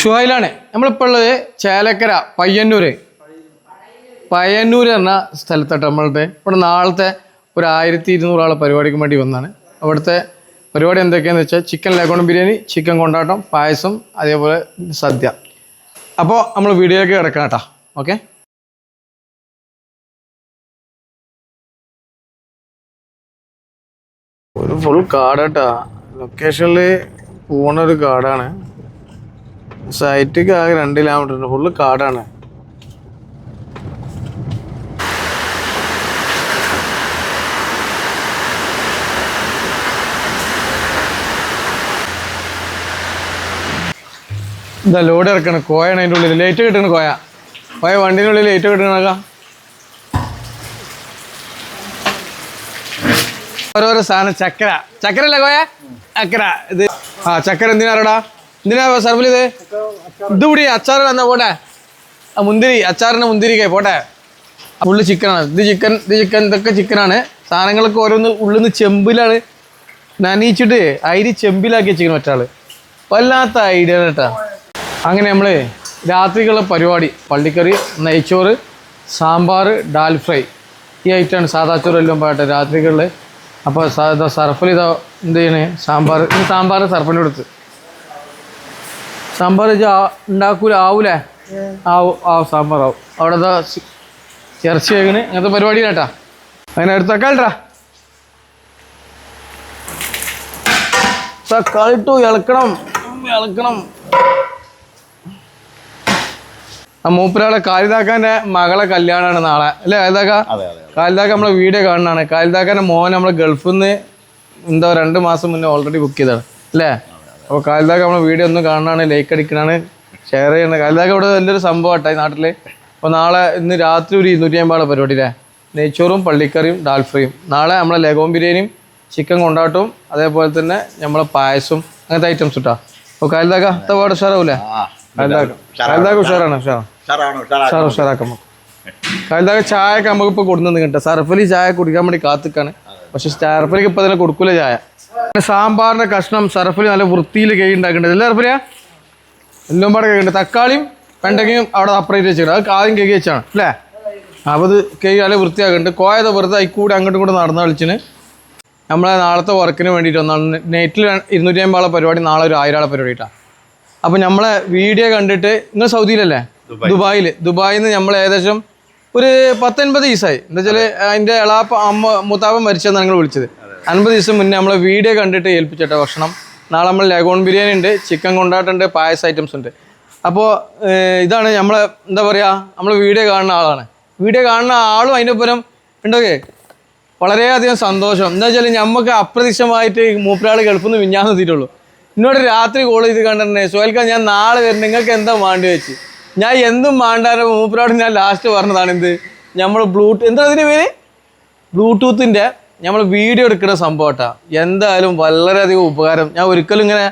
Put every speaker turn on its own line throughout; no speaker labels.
ഷുഹൈലാണ്. നമ്മളിപ്പോൾ ഉള്ളത് ചേലക്കര പയ്യന്നൂര്. പയ്യന്നൂർ എന്ന സ്ഥലത്തോട്ട് നമ്മളുടെ. ഇവിടെ നാളത്തെ ഒരു ആയിരത്തി ഇരുന്നൂറാളെ പരിപാടിക്ക് വേണ്ടി വന്നാണ്. അവിടുത്തെ പരിപാടി എന്തൊക്കെയാണെന്ന് വെച്ചാൽ ചിക്കൻ ലേക്കോണം ബിരിയാണി ചിക്കൻ കൊണ്ടാട്ടം പായസം അതേപോലെ സദ്യ. അപ്പോൾ നമ്മൾ വീഡിയോയിലേക്ക് കിടക്കണം കേട്ടോ ഓക്കെ? ഒരു ഫുൾ കാടാട്ടാ ലൊക്കേഷനിൽ പോണ ഒരു കാടാണ്. സൈറ്റിക്ക് ആകെ രണ്ട് കിലോമീറ്റർ ഉണ്ട്. ഫുള്ള് കാടാണ്. ഇതാ ലോഡ് ഇറക്കണം. കോയാണ് അതിന്റെ ഉള്ളിൽ ലൈറ്റ് കിട്ടണ കോയ. കോയ വണ്ടിന്റെ ഉള്ളിൽ ലൈറ്റ് കിട്ടണക്ക ഓരോരോ സാധനം. ചക്കര. ചക്കര അല്ലേ കോയ? ചക്കര. ഇത് ആ ചക്കര എന്തിനാടാ എന്തിനാ സർബിൽ ഇത്? ഇത് അച്ചാർ എന്നാ പോട്ടെ. ആ മുന്തിരി അച്ചാറിന്റെ മുന്തിരിക്കേ പോട്ടെ. ഫുള്ള് ചിക്കനാണ് ഇത് ചിക്കൻ ഇത് ചിക്കൻ ഇതൊക്കെ ചിക്കനാണ് സാധനങ്ങളൊക്കെ ഓരോന്ന് ഉള്ളിൽ നിന്ന് ചെമ്പിലാണ് നനയിച്ചിട്ട് അരി ചെമ്പിലാക്കി വെച്ചിരിക്കണം മറ്റാൾ വല്ലാത്ത ഐഡിയ കേട്ടാ. അങ്ങനെ നമ്മൾ രാത്രിക്കുള്ള പരിപാടി പള്ളിക്കറി നെയ്ച്ചോറ് സാമ്പാർ ഡാൽ ഫ്രൈ ഈ ഐറ്റമാണ് സാദാ ചോറ് എല്ലാം പാട്ടെ രാത്രികളിൽ അപ്പോൾ സാധാ സർഫിൽ ഇതാ എന്ത് ചെയ്യണേ? സാമ്പാർ സാമ്പാർ സർഫിന്റെ കൊടുത്ത്. സാമ്പാർ ഉണ്ടാക്കൂല ആവൂലേ? ആവും ആ സാമ്പാർ ആവും. അവിടെ ഇറച്ചി വേഗണ് അങ്ങനത്തെ പരിപാടി കേട്ടാ. അങ്ങനെ അടുത്ത് തക്കാളിട്ടാ തക്കാളിട്ടു ഇളക്കണം. ഇളക്കണം. ആ മൂപ്പരാളെ കാലിതാക്കാന്റെ മകളെ കല്യാണമാണ് നാളെ. അല്ലേ കാലിതാക്ക? കാലിതാക്ക നമ്മളെ വീഡിയോ കാണുന്നതാണ്. കാലിതാക്കാന്റെ മോൻ നമ്മളെ ഗൾഫിൽ നിന്ന് എന്താ രണ്ട് മാസം മുന്നേ ഓൾറെഡി ബുക്ക് ചെയ്തതാണ്. അല്ലേ? അപ്പോൾ കാലിതാക്ക നമ്മളെ വീഡിയോ ഒന്നും കാണാനാണ് ലൈക്ക് അടിക്കണാണ് ഷെയർ ചെയ്യണം. കാലിതാക്ക ഇവിടെ വലിയൊരു സംഭവമാട്ടെ ഈ നാട്ടിൽ അപ്പോൾ നാളെ ഇന്ന് രാത്രി ഒരു ഇരുന്നൂറ്റി അമ്പതാണ് പരിപാടി അല്ലേ നെയ്ച്ചോറും പള്ളിക്കറിയും ഡാൽ ഫ്രൈയും നാളെ നമ്മളെ ലഗോം ബിരിയാണിയും ചിക്കൻ കൊണ്ടാട്ടവും അതേപോലെ തന്നെ നമ്മളെ പായസും അങ്ങനത്തെ ഐറ്റംസ് ഇട്ടാ അപ്പോൾ കാലിതാക്ക അത്ത പാട് ഉഷാറാവൂലേ? കാലിതാക്ക ഉഷാറാണ് ഉഷാറാണ് ഉഷാറാക്കാം കാലിതാക്ക ചായ ഒക്കെ നമുക്ക് ഇപ്പോൾ കൊടുക്കുന്നത് കേട്ടോ. സർഫലി ചായ കുടിക്കാൻ വേണ്ടി കാത്തിക്കാണ്. പക്ഷെ സ്റ്റാർഫലിക്ക് ഇപ്പൊ തന്നെ കൊടുക്കൂല ചായ. പിന്നെ സാമ്പാറിന്റെ കഷ്ണം സർഫലി നല്ല വൃത്തിയിൽ കൈ ഉണ്ടാക്കേണ്ടത്. എല്ലാ സർഫലിയാ എല്ലാം പാടെ കൈ തക്കാളിയും വെണ്ടയ്ക്കയും അവിടെ സെപ്പറേറ്റ് വെച്ചിട്ടുണ്ട് അത് ആദ്യം കൈ വെച്ചാണ്. അല്ലേ? അപ്പോൾ അത് കൈ നല്ല വൃത്തിയാക്കുന്നുണ്ട്. കോയത് വെറുതെ കൂടെ അങ്ങോട്ടും കൂടെ നടന്ന കളിച്ചിന്. നമ്മളെ നാളത്തെ വർക്കിന് വേണ്ടിയിട്ട് ഒന്നാണ് നെറ്റിൽ ഇരുന്നൂറ്റി അമ്പത് പരിപാടി നാളെ ഒരു ആയിരം ആളെ പരിപാടി ഇട്ടാ അപ്പോൾ നമ്മളെ വീഡിയോ കണ്ടിട്ട് നിങ്ങൾ സൗദിയിലല്ലേ? ദുബായിൽ. ദുബായിൽ. നിന്ന് നമ്മൾ ഏകദേശം ഒരു പത്തൊൻപത് ദിവസമായി. എന്താ വെച്ചാൽ അതിന്റെ എളാപ്പ അമ്മ മുത്താപ്പം മരിച്ചെന്നാണ് നിങ്ങൾ വിളിച്ചത്. അൻപത് ദിവസം മുന്നേ നമ്മളെ വീഡിയോ കണ്ടിട്ട് ഏൽപ്പിച്ചിട്ട ഭക്ഷണം. നാളെ നമ്മൾ ലഗോൺ ബിരിയാണി ഉണ്ട് ചിക്കൻ കൊണ്ടാട്ടുണ്ട് പായസ ഐറ്റംസ് ഉണ്ട്. അപ്പോൾ ഇതാണ് നമ്മളെ എന്താ പറയുക നമ്മൾ വീഡിയോ കാണുന്ന ആളാണ്. വീഡിയോ കാണുന്ന ആളും അതിന്റെ ഒപ്പം ഉണ്ടോക്കെ? വളരെയധികം സന്തോഷം. എന്താ വെച്ചാൽ നമുക്ക് അപ്രതീക്ഷമായിട്ട് മൂപ്പരാൾ ഗൾഫിൽ നിന്ന് വിഞ്ഞാന്ന് എത്തിയിട്ടുള്ളൂ. എന്നോട് രാത്രി കോൾ ചെയ്ത് കണ്ടിട്ടുണ്ടെങ്കിൽ സോയൽക്കാൻ ഞാൻ നാളെ വരും. നിങ്ങൾക്ക് എന്താ വേണ്ടി വെച്ച് ഞാൻ എന്തും വേണ്ടാരോ മൂപ്പരോട് ഞാൻ ലാസ്റ്റ് പറഞ്ഞതാണ് എന്ത്? നമ്മൾ ബ്ലൂടൂത്ത് എന്താ അതിന്റെ പേര്? ബ്ലൂടൂത്തിന്റെ നമ്മൾ വീഡിയോ എടുക്കുന്ന സംഭവം എന്തായാലും വളരെയധികം ഉപകാരം. ഞാൻ ഒരിക്കലും ഇങ്ങനെ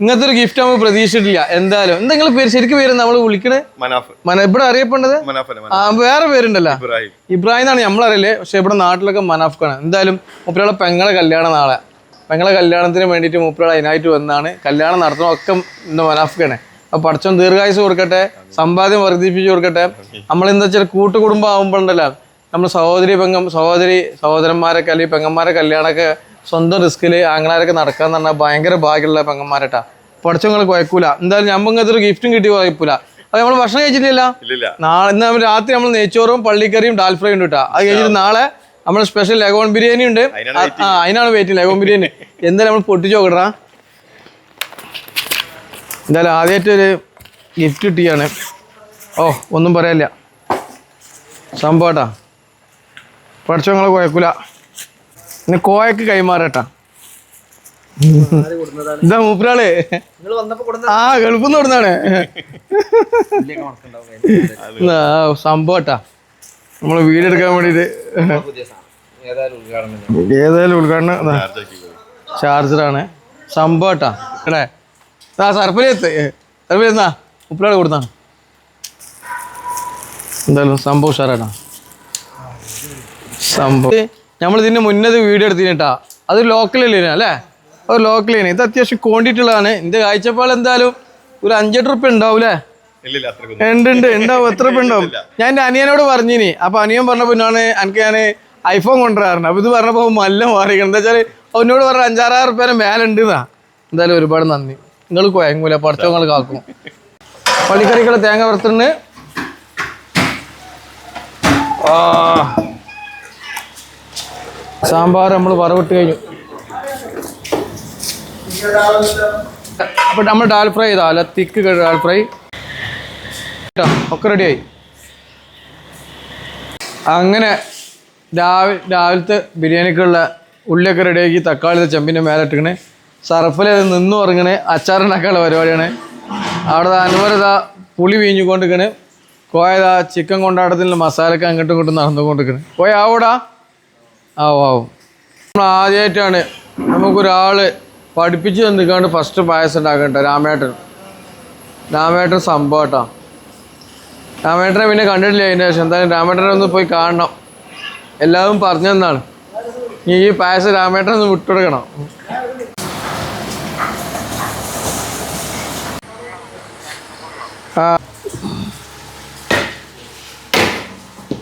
ഇങ്ങനത്തെ ഒരു ഗിഫ്റ്റ് നമ്മൾ പ്രതീക്ഷിച്ചിട്ടില്ല. എന്തായാലും. എന്തെങ്കിലും പേര്? ശരിക്കും പേര് നമ്മൾ വിളിക്കണേ?
മനാഫ്.
മന ഇവിടെ അറിയപ്പെടുന്നത്? ആ വേറെ പേരുണ്ടല്ലോ.
ഇബ്രാഹിം.
എന്നാണ് നമ്മളറിയില്ലേ പക്ഷെ ഇവിടെ നാട്ടിലൊക്കെ മനാഫ്ക്കാണ്. എന്തായാലും മുപ്പരാളെ പെങ്ങളെ കല്യാണം നാളെ. പെങ്ങളെ കല്യാണത്തിന് വേണ്ടിയിട്ട് മുപ്പരാൾ അതിനായിട്ട് വന്നാണ്. കല്യാണം നടത്തണം. ഒക്കെ ഇന്ന് മനാഫ്ക്കാണ്. അപ്പൊ പഠിച്ചോൻ ദീർഘായുസ് കൊടുക്കട്ടെ സമ്പാദ്യം വർദ്ധിപ്പിച്ചു കൊടുക്കട്ടെ. നമ്മൾ എന്താ വെച്ചാൽ കൂട്ടുകുടുംബം ആകുമ്പോഴുണ്ടല്ലോ നമ്മൾ സഹോദരി പെങ്ങം സഹോദരി സഹോദരന്മാരൊക്കെ അല്ലെങ്കിൽ പെങ്ങന്മാരെ കല്യാണമൊക്കെ സ്വന്തം റിസ്കിൽ ആങ്ങളാരൊക്കെ നടക്കാന്ന് പറഞ്ഞാൽ ഭയങ്കര ഭാഗ്യമുള്ള പെങ്ങന്മാരട്ടാ. പഠിച്ചവങ്ങൾ കുഴക്കൂല. എന്തായാലും ഞാൻ ഒരു ഗിഫ്റ്റും കിട്ടി കുഴപ്പമില്ല. അത് നമ്മൾ ഭക്ഷണം കഴിച്ചിട്ടില്ല നാളെ ഇന്ന് നമ്മൾ രാത്രി നമ്മൾ നെയ്ച്ചോറും പള്ളിക്കറിയും ഡാൽ ഫ്രൈ ഉണ്ട് കേട്ടോ. അത് കഴിഞ്ഞിട്ട് നാളെ നമ്മൾ സ്പെഷ്യൽ ലഗോൺ ബിരിയാണി ഉണ്ട്. ആ അതിനാണ് വെയിറ്റ് ലഗോൺ ബിരിയാണി. എന്തായാലും നമ്മൾ പൊട്ടിച്ച് നോക്കട്ടാ എന്തായാലും ആദ്യമായിട്ട് ഒരു ഗിഫ്റ്റ് കിട്ടിയാണ്. ഓ ഒന്നും പറയാനില്ല. സംഭവട്ടാ പഠിച്ചവങ്ങളെ കുഴക്കൂല. പിന്നെ കോയക്ക് കൈമാറട്ടാ. ഇതാ മൂപ്പരാൾ. ആ ഗൾഫിന്ന് കൊടുന്നാണ്. ആ സംഭവട്ടാ നമ്മൾ വീടെടുക്കാൻ വേണ്ടിട്ട്. ഏതായാലും ഉദ്ഘാടനം ചാർജറാണ് സംഭവട്ടാ എടേ ആ സർപ്പലെത്ത് സർപ്പലെന്നാ മുപ്പിലാട് കൊടുത്താണ് എന്തായാലും സംഭവം ഉഷാറാട്ടാ സംഭവം. നമ്മൾ ഇതിന് മുന്നത് വീഡിയോ എടുത്തിട്ടാ അത് ലോക്കലല്ലേ അല്ലേ? അത് ലോക്കലാണ് ഇത് അത്യാവശ്യം ക്വാണ്ടിറ്റി ഉള്ളതാണ്. എന്റെ കാഴ്ചപ്പാട് എന്തായാലും ഒരു അഞ്ചെട്ട് റുപ്യ
അത്രക്കൊന്നും.
ഉണ്ട് ഉണ്ട്. ഉണ്ടാവും എത്ര റുപ്യ ഉണ്ടാവും? ഞാൻ എന്റെ അനിയനോട് പറഞ്ഞിനി. അപ്പൊ അനിയൻ പറഞ്ഞപ്പോ ഞാൻ എനിക്ക് ഞാൻ ഐഫോൺ കൊണ്ടുവരാറുണ്ട്. അപ്പൊ ഇത് പറഞ്ഞപ്പോ നല്ല മാറിക്കണം എന്താ വെച്ചാൽ അവനോട് പറഞ്ഞ അഞ്ചാറായിരം റുപ്യേനെ മേലുണ്ട് എന്നാ എന്തായാലും ഒരുപാട് നന്ദി. നിങ്ങൾ കുഴങ്ങൂല പഠിച്ചോ നിങ്ങൾ കാക്കും. പള്ളിക്കറിക്കുള്ള തേങ്ങ വറുത്തിന് സാമ്പാർ നമ്മൾ വറവിട്ട് കഴിഞ്ഞു. അപ്പം നമ്മൾ ഡാൽ ഫ്രൈ ചെയ്താൽ തിക്ക് ഡാൽ ഫ്രൈ. ഒക്കെ റെഡിയായി. അങ്ങനെ രാവിലെ രാവിലത്തെ ബിരിയാണിക്കുള്ള ഉള്ളിയൊക്കെ റെഡിയാക്കി തക്കാളി ചെമ്പിന്റെ മേലെ ഇട്ടിക്കണേ സർഫിൽ നിന്നു ഇറങ്ങണേ അച്ചാറുണ്ടാക്കാനുള്ള പരിപാടിയാണ്. അവിടെ അനുവരതാ പുളി വീഞ്ഞുകൊണ്ടിരിക്കണ്. കോയതാ ചിക്കൻ കൊണ്ടാടത്തിൽ മസാലയൊക്കെ അങ്ങോട്ടും ഇങ്ങോട്ടും നടന്നുകൊണ്ടിരിക്കണ്. കോയ ആവൂടാ? ആവും ആവും. നമ്മൾ ആദ്യമായിട്ടാണ് നമുക്കൊരാൾ പഠിപ്പിച്ച് തന്നിക്കാണ്ട് ഫസ്റ്റ് പായസം ഉണ്ടാക്കണ്ട രാമേട്ടൻ. രാമേട്ടൻ സംഭവം കേട്ടോ രാമേട്ടനെ പിന്നെ കണ്ടിട്ടില്ല അതിന്റെ ശേഷം? എന്തായാലും രാമേട്ടനെ ഒന്ന് പോയി കാണണം. എല്ലാവരും പറഞ്ഞു തന്നാണ്. നീ ഈ പായസം രാമേട്ടനെ ഒന്ന് വിട്ടുകൊടുക്കണം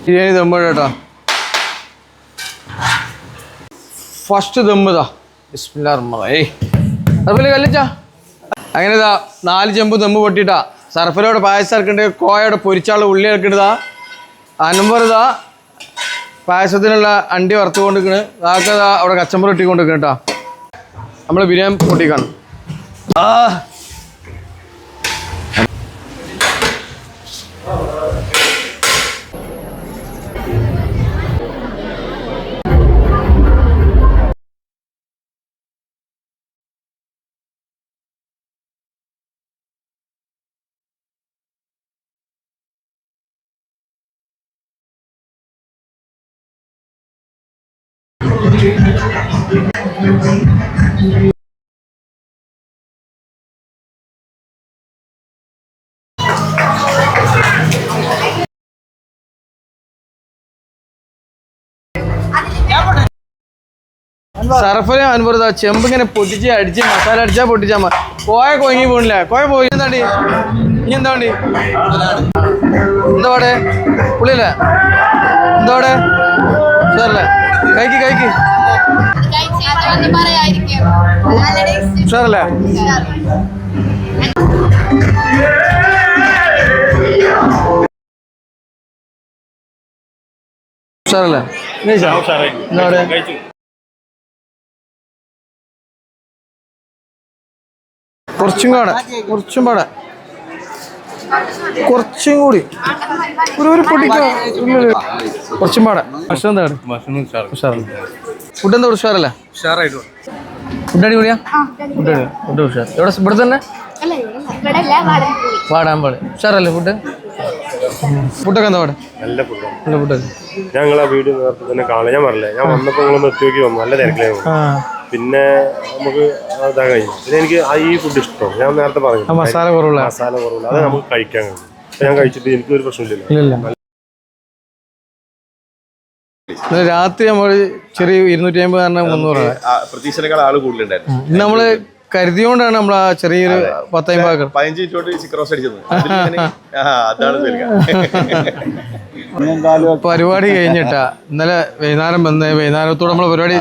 ബിരിയാണി ദമ്മ കേട്ടോ. ഫസ്റ്റ് ദമ്മിതാ ബിസ്മില്ലാഹി സർഫിൽ കല്ലിച്ചാ. അങ്ങനെ ഇതാ നാല് ചെമ്പ് ദമ്മ് പൊട്ടിട്ടാ സർഫിലോട് പായസം ഇറക്കണ്ട് കോയയുടെ പൊരിച്ചാൾ ഉള്ളി ഇറക്കണ്ടതാ അനമ്പർ ഇതാ പായസത്തിനുള്ള അണ്ടി വറുത്ത് കൊണ്ടിരിക്കണ് അതൊക്കെ അവിടെ കച്ചമ്പർ ഇട്ടിക്കൊണ്ടിരിക്കണ് കേട്ടാ. നമ്മൾ ബിരിയാണി പൊട്ടിക്കാണ്. ആ. സർഫിന് അനുഭവം ചെമ്പ് ഇങ്ങനെ പൊട്ടിച്ച് അടിച്ച് മസാല അടിച്ചാ പൊട്ടിച്ചാ മതി. കോയ കൊങ്ങി പോണില്ല കോയ പോയി. എന്താണ്ടി ഇനി? എന്താ വേണ്ടി? എന്താ പാടെ? പുള്ളിയല്ലേ? എന്താ സാറല്ലേ കഴിക്ക് കഴിക്ക് കുറച്ചും കൂടെ കുറച്ചും പാടെ. കുറച്ചും കൂടി. ഒരു ഒരു ഇല്ല, കുറച്ചും പാടെ. ഭക്ഷണം എന്താണ് ഉഷാറാണ് ഫുഡ് എന്താ ഉഷാറല്ലേ? ഫുഡ് അടിപൊളിയാ? ഫുഡ് ഫുഡ് ഉഷാർ. എവിടെ ഇവിടെ തന്നെ?
അല്ല ഇവിടെ അല്ല. പോയി
പാടാൻ പാട് ഉഷാറല്ലേ ഫുഡ്? ഫുഡൊക്കെ എന്താ പാട്
നല്ല ഫുഡാണ്
ഫുഡൊക്കെ
ഞങ്ങൾ ആ വീഡിയോ നേരത്തെ തന്നെ കാണാൻ. ഞാൻ പറഞ്ഞില്ലേ ഞാൻ വന്നപ്പോൾ നിങ്ങൾ നിർത്തി നോക്കി വന്നു. നല്ല തിരക്കിലായിരുന്നു
ആ.
പിന്നെ നമുക്ക് ഇതാ കഴിഞ്ഞു പിന്നെ എനിക്ക് ആ ഈ ഫുഡ് ഇഷ്ടമാണ്. ഞാൻ നേരത്തെ
ആ
പറഞ്ഞു
മസാല കുറവുള്ള.
മസാല കുറവുള്ള. അത് നമുക്ക് കഴിക്കാൻ കഴിയും. ഞാൻ കഴിച്ചിട്ട് എനിക്കൊരു പ്രശ്നമില്ലല്ലോ.
ഇല്ലില്ല. ഇന്നലെ രാത്രി നമ്മൾ ചെറിയ ഇരുന്നൂറ്റി അമ്പത് കാരണം മുന്നൂറ്
പ്രതീക്ഷനേക്കാൾ ആൾ കൂടുതലുണ്ടായിരുന്നു
ഇന്ന് നമ്മൾ കരുതിയോണ്ടാണ് നമ്മൾ ആ ചെറിയൊരു പത്തമ്പത്
പതിനഞ്ച് അടിച്ചത്.
പരിപാടി കഴിഞ്ഞിട്ടാ. ഇന്നലെ വൈകുന്നേരം വന്ന് വൈകുന്നേരത്തോടെ നമ്മളെ പരിപാടി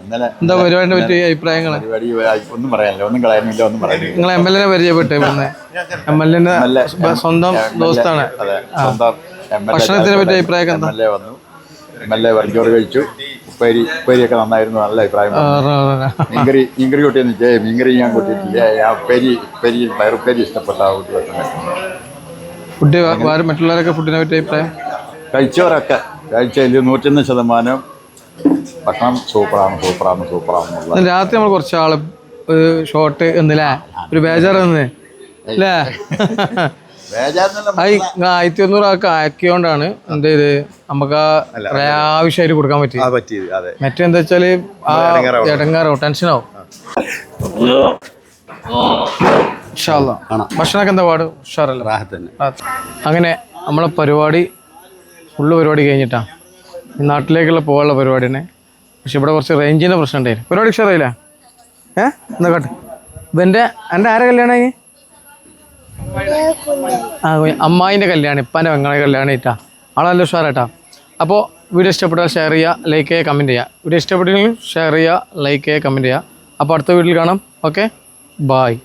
ഇന്നലെ
എന്താ പരിപാടിനെ പറ്റിയ അഭിപ്രായങ്ങൾ
പരിപാടി ഒന്നും പറയാനില്ല. ഒന്നും കളയാനില്ല ഒന്നും പറയാനില്ല.
നിങ്ങൾ എം എൽ എനെ പരിചയപ്പെട്ട് വന്ന് എം എൽ എന്റെ സ്വന്തം ദോസ്താണ്.
എം എ
ഭക്ഷണത്തിനെ പറ്റിയ അഭിപ്രായം എന്താ?
എം എ വന്നു. എ വെറുംചോറ് കഴിച്ചു. ഉപ്പേരി ഉപ്പേരിയൊക്കെ നന്നായിരുന്നു. നല്ല അഭിപ്രായം. മീൻകറി മീൻകറി കൂട്ടിയെന്ന് ചേ മീൻകറി ഞാൻ കൂട്ടിയിട്ടില്ല. ആ ഉപ്പേരി ഉപ്പേരി പയറുപ്പേരി ഇഷ്ടപ്പെട്ട ആ കൂട്ടി
ഫുഡ് മറ്റുള്ളവരൊക്കെ ഫുഡിനെ പറ്റി അഭിപ്രായം?
കഴിച്ചവരൊക്കെ. കഴിച്ചതിൽ നൂറ്റൊന്ന് ശതമാനം ഭക്ഷണം സൂപ്പറാണ് സൂപ്പറാണ് സൂപ്പറാണ്
രാത്രി നമ്മൾ കുറച്ച് ആൾ ഷോർട്ട് എന്നില്ല ഒരു ബേജാർ എന്ന് അല്ലേ ആയിരത്തി ഒന്നൂറ് ആ ആക്കിയോണ്ടാണ് എന്ത് ചെയ്ത്? നമുക്ക് ആ ആവശ്യമായിട്ട് കൊടുക്കാൻ
പറ്റിയത്
മറ്റെന്താ വെച്ചാൽ ആ ഇടങ്ങാറോ ടെൻഷനാവും. ഭക്ഷണമൊക്കെ എന്താ പാട്? ഉഷാറല്ല? അങ്ങനെ നമ്മളെ പരിപാടി ഫുള്ള് പരിപാടി കഴിഞ്ഞിട്ടാ. ഈ നാട്ടിലേക്കുള്ള പോകാനുള്ള പരിപാടിനെ പക്ഷെ ഇവിടെ കുറച്ച് റേഞ്ചിന്റെ പ്രശ്നം ഉണ്ടായിരുന്നു പരിപാടി ഉഷാറായില്ല? ഏ? എന്താ കേട്ടെ. ഇവന്റെ എന്റെ ആരെ കല്യാണം ആ അമ്മായിന്റെ കല്യാണം ഇപ്പാന്റെ പെങ്ങളെ കല്യാണം ഇട്ടാ ആളെ നല്ല ഉഷാറാട്ടാ. അപ്പോൾ വീഡിയോ ഇഷ്ടപ്പെട്ടാൽ ഷെയർ ചെയ്യുക ലൈക്ക് ചെയ്യുക കമന്റ് ചെയ്യുക വീഡിയോ ഇഷ്ടപ്പെട്ടെങ്കിൽ ഷെയർ ചെയ്യുക ലൈക്ക് ചെയ്യുക കമന്റ് ചെയ്യുക അപ്പോൾ അടുത്ത വീട്ടിൽ കാണാം. Okay bye